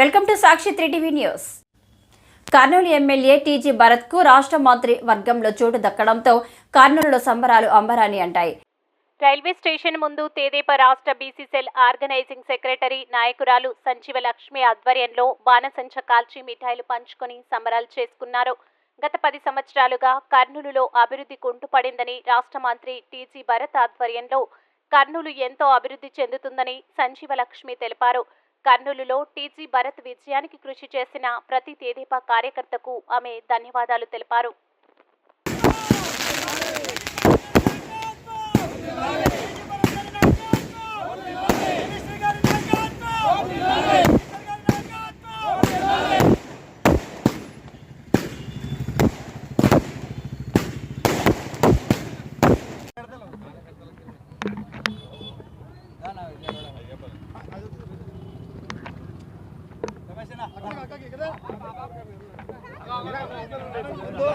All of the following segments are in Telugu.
Welcome to Sakshi three TV news. Kurnool MLA TG భరత్కు రాష్ట్ర మంత్రి వర్గంలో చోటు దక్కడంతో కర్నూలులో సంబరాలు అంబరాన్ని అంటాయి. రైల్వే స్టేషన్ ముందు తేదేప రాష్ట్ర బీసీసెల్ ఆర్గనైజింగ్ సెక్రటరీ నాయకురాలు సంజీవ లక్ష్మి ఆధ్వర్యంలో బాణసంచ కాల్చి మిఠాయిలు పంచుకొని సంబరాలు చేసుకున్నారు. గత పది సంవత్సరాలుగా కర్నూలులో అభివృద్ధి కుంటుపడిందని రాష్ట్ర మంత్రి టీజీ భరత్ ఆధ్వర్యంలో కర్నూలు ఎంతో అభివృద్ధి చెందుతుందని సంజీవ లక్ష్మి తెలిపారు. కర్నూలులో టీజీ భరత్ విజయానికి కృషి చేసిన ప్రతి తేదీప కార్యకర్తకు ఆమె ధన్యవాదాలు తెలిపారు.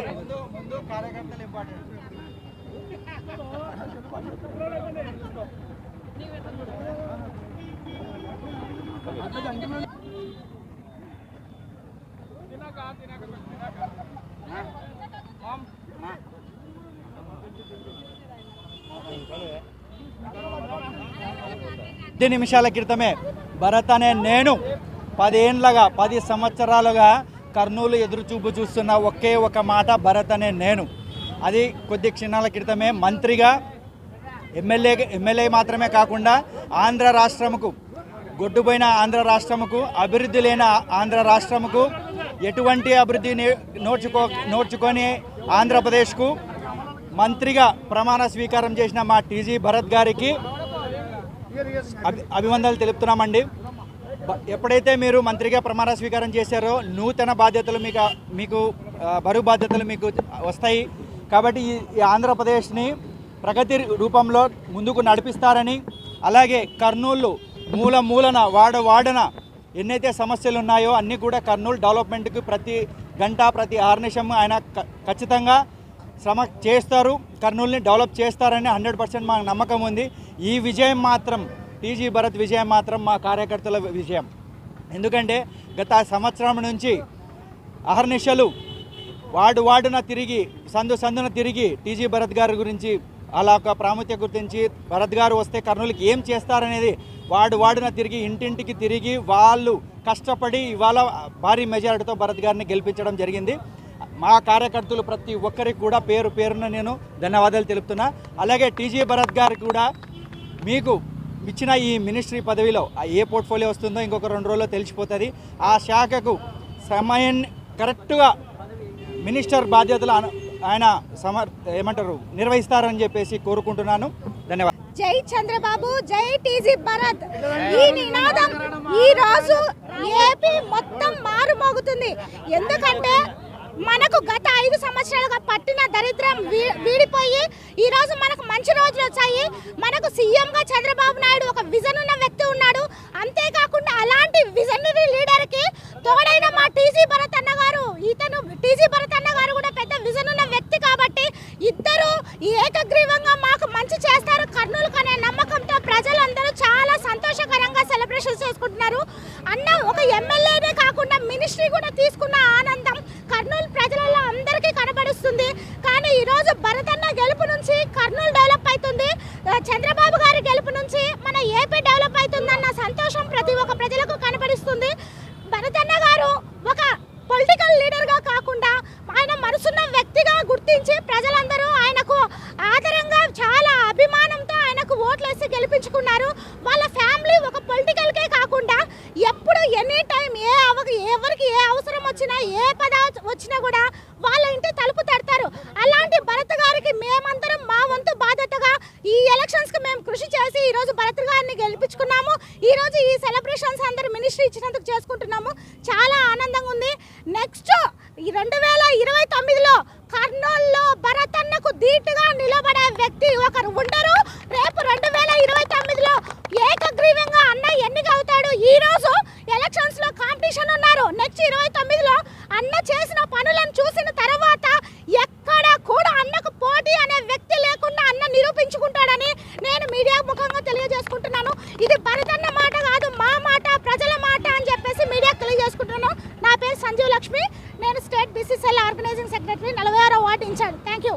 ముందు ముందు కార్యకర్తలు ఇంపార్టెంట్ పది నిమిషాల క్రితమే భరత్ అనే నేను పదేండ్లగా పది సంవత్సరాలుగా కర్నూలు ఎదురుచూపు చూస్తున్న ఒకే ఒక మాట భరత్ అనే నేను. అది కొద్ది క్షణాల క్రితమే మంత్రిగా ఎమ్మెల్యే ఎమ్మెల్యే మాత్రమే కాకుండా ఆంధ్ర రాష్ట్రముకు గొడ్డుపోయిన ఆంధ్ర రాష్ట్రముకు అభివృద్ధి లేని ఆంధ్ర రాష్ట్రముకు ఎటువంటి అభివృద్ధి నోడ్చుకో నోడ్చుకొని ఆంధ్రప్రదేశ్కు మంత్రిగా ప్రమాణ స్వీకారం చేసిన మా టీజీ భరత్ గారికి అభి అభివందనలు తెలుపుతున్నామండి. ఎప్పుడైతే మీరు మంత్రిగా ప్రమాణ స్వీకారం చేశారో నూతన బాధ్యతలు మీకు మీకు బరువు బాధ్యతలు మీకు వస్తాయి. కాబట్టి ఈ ఆంధ్రప్రదేశ్ని ప్రగతి రూపంలో ముందుకు నడిపిస్తారని అలాగే కర్నూలు మూల మూలన వాడ వాడన ఎన్నైతే సమస్యలు ఉన్నాయో అన్నీ కూడా కర్నూలు డెవలప్మెంట్కి ప్రతి గంట ప్రతి ఆర్నిషం ఆయన ఖచ్చితంగా శ్రమ చేస్తారు. కర్నూలుని డెవలప్ చేస్తారని హండ్రెడ్ పర్సెంట్ మాకు నమ్మకం ఉంది. ఈ విజయం మాత్రం టీజీ భరత్ విజయం మాత్రం మా కార్యకర్తల విజయం. ఎందుకంటే గత సంవత్సరం నుంచి అహర్నిశలు వాడు వాడున తిరిగి సందు సందున తిరిగి టీజీ భరత్ గారి గురించి అలా ఒక ప్రాముఖ్యత గుర్తించి భరత్ గారు వస్తే కర్నూలుకి ఏం చేస్తారనేది వాడు వాడున తిరిగి ఇంటింటికి తిరిగి వాళ్ళు కష్టపడి ఇవాళ భారీ మెజారిటీతో భరత్ గారిని గెలిపించడం జరిగింది. మా కార్యకర్తలు ప్రతి ఒక్కరికి కూడా పేరు పేరున నేను ధన్యవాదాలు తెలుపుతున్నా. అలాగే టీజీ భరత్ గారికి కూడా మీకు ఇచ్చిన ఈ మినిస్ట్రీ పదవిలో ఆ ఏ పోర్ట్ఫోలియో వస్తుందో ఇంకొక రెండు రోజుల్లో తెలిసిపోతుంది. ఆ శాఖకు సమయం కరెక్ట్గా మినిస్టర్ బాధ్యతలు ఆయన సమర్ ఏమంటారు నిర్వహిస్తారని చెప్పేసి కోరుకుంటున్నాను. ధన్యవాదాలు. జై చంద్రబాబు జై టీజీ భరత్. ఈ నినాదం ఈ రోజు ఏపీ మొత్తం మారుమోగుతుంది. ఎందుకంటే మనకు గత ఐదు సంవత్సరాలుగా పట్టిన దరిద్రం వీడిపోయి ఈ రోజు మనకు మంచి రోజులు వచ్చాయి. మనకు సీఎం గా చంద్రబాబు నాయుడు ఒక విజన్ ఉన్న వ్యక్తి ఉన్నాడు. అంతేకాకుండా అలాంటి విజనరీ లీడర్కి తోడైన మా టీజీ భరత్ అన్న గారు ఇతను టీజీ భరత్ అన్న గారు కూడా పెద్ద విజన్ ఉన్న వ్యక్తి కాబట్టి ఇద్దరు ఏకగ్రీవంగా మాకు మంచి చేస్తారు. కర్నూలు కనే నమ్మకంతో ప్రజలందరూ చాలా సంతోషకరంగా సెలబ్రేషన్ చేసుకుంటున్నారు. అన్న ఒక ఎమ్మెల్యేనే కాకుండా మినిస్ట్రీ కూడా తీసుకున్న ఆనందం కర్నూలు ప్రజలలో అందరికీ కనబడుస్తుంది కానీ ఈ రోజు భరతన్న గెలుపు నుంచి కర్నూలు డెవలప్ అవుతుంది ఆ, చంద్రబాబు గారి గెలుపు నుంచి మన ఏపీ డెవలప్ అవుతుందన్న సంతోషం ప్రతి ఒక్క ప్రజలకు కనబడిస్తుంది భరతన్న గారు ఒక పొలిటికల్ లీడర్గా కాకుండా ఆయన మనసున్న వ్యక్తిగా గుర్తించి ప్రజలందరూ ఆయనకు ఆదరంగా చాలా అభిమానంతో ఆయనకు ఓట్లేసి గెలిపించుకున్నారు. వాళ్ళ ఫ్యామిలీ ఒక పొలిటికల్కే కాకుండా ఎప్పుడు ఎనీ టైం ఏ అవ ఎవరికి ఏ అవసరం వచ్చినా ఏ పద వచ్చినా కూడా వాళ్ళ ఇంటి తలుపు తడతారు. అలాంటి భరత్ గారికి మేమందరం మా వంతు బాధ్యతగా ఈ ఎలక్షన్స్కి మేము కృషి చేసి ఈరోజు భరత్ గారిని గెలిపించుకున్నాము. ఈరోజు ఈ సెలబ్రేషన్స్ అందరూ మినిస్ట్రీ ఇచ్చినందుకు చేసుకుంటున్నాము. చాలా ఆనందంగా ఉంది. నెక్స్ట్ ఈ రెండు వేల ఇరవై తొమ్మిదిలో కర్నూలులో భరత్ అన్నకు ధీటుగా నిలబడ వ్యక్తి ఒకరు ఉండరు రేపు రెండు వేల ఇరవై తొమ్మిదిలో ఏకగ్రీవంగా అన్న ఎన్నిక అవుతాడు ఈ రోజు ఎలక్షన్స్లో కాంపిటీషన్ ఉన్నారు నెక్స్ట్ ఇరవై తొమ్మిదిలో అన్న చేసిన పనులను చూసిన తర్వాత ఎక్కడ కూడా అన్నకు పోటీ అనే వ్యక్తి లేకుండా అన్న నిరూపించుకుంటాడని నేను మీడియా ముఖంగా తెలియజేసుకుంటున్నాను. ఇది భరతన్న మాట కాదు మా మాట ప్రజల మాట అని చెప్పేసి మీడియా పేరు సంజీవ్ లక్ష్మి. నేను స్టేట్ బీసీసీఎల్ ఆర్గనైజింగ్ సెక్రటరీ నలభై ఆరో వార్డు ఇన్ఛార్జ్. Thank you